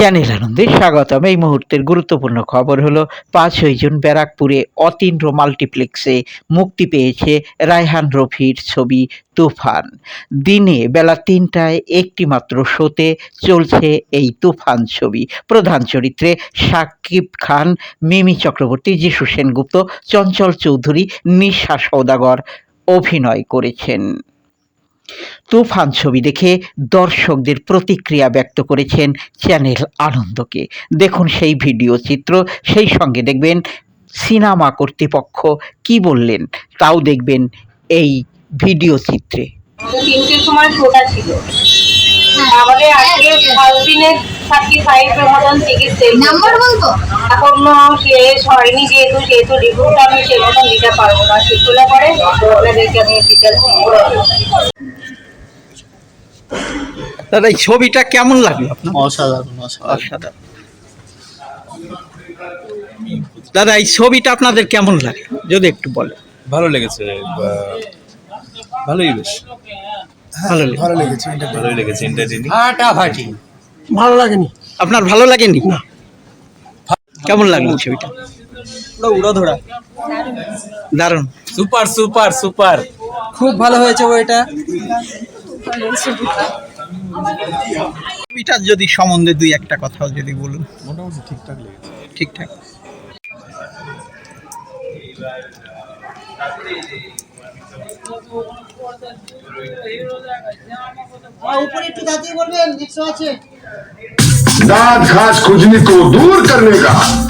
Channel আনন্দে স্বাগতম। এই মুহূর্তের গুরুত্বপূর্ণ খবর হলো, পাঁচই জুন ব্যারাকপুরে অতীন্দ্র মাল্টিপ্লেক্সে মুক্তি পেয়েছে রায়হান রফির ছবি তুফান। দিনে বেলা তিনটায় একটি মাত্র শোতে চলছে এই তুফান ছবি। প্রধান চরিত্রে সাকিব খান, মিমি চক্রবর্তী, যিশু সেনগুপ্ত, চঞ্চল চৌধুরী, নিশা সৌদাগর অভিনয় করেছেন। তুফান ছবি দেখে দর্শকদের প্রতিক্রিয়া ব্যক্ত করেছেন চ্যানেল আনন্দকে। দেখুন সেই ভিডিও চিত্র, সেই সঙ্গে দেখবেন সিনেমা কর্তৃপক্ষ কি বললেন, তাও দেখবেন এই ভিডিও চিত্রে। তিনটের সময় ছিল। আমাদের আজকে দিনের থার্টি ফাইভ মতন টিকিট সেল নাম্বার বলব এখনও শেষ হয়নি যেহেতু সেহেতু আমি সে মতন দিতে পারব না। শেষ পরে আপনাদেরকে আমি ডিটেলস দাদা এই ছবিটা কেমন লাগল আপনার? অসাধারণ অসাধারণ। দাদা এই ছবিটা আপনাদের কেমন লাগে? যদি একটু বলেন। ভালো লেগেছে বা ভালোই বেশ। ভালো লেগেছে। ভালোই লেগেছে এন্টারটেইনিং ভালো লাগেনি। আপনার ভালো লাগেনি? না। কেমন লাগল ছবিটা? পুরো উড়োধরা দারুণ। Super super super. খুব ভালো হয়েছে বইটা। ছবিটার যদি সম্বন্ধে দুই একটা কথাও যদি বলুন। মোটামুটি ঠিকঠাক লেগেছে। ঠিকঠাক। दांत घास खुजली को दूर करने का।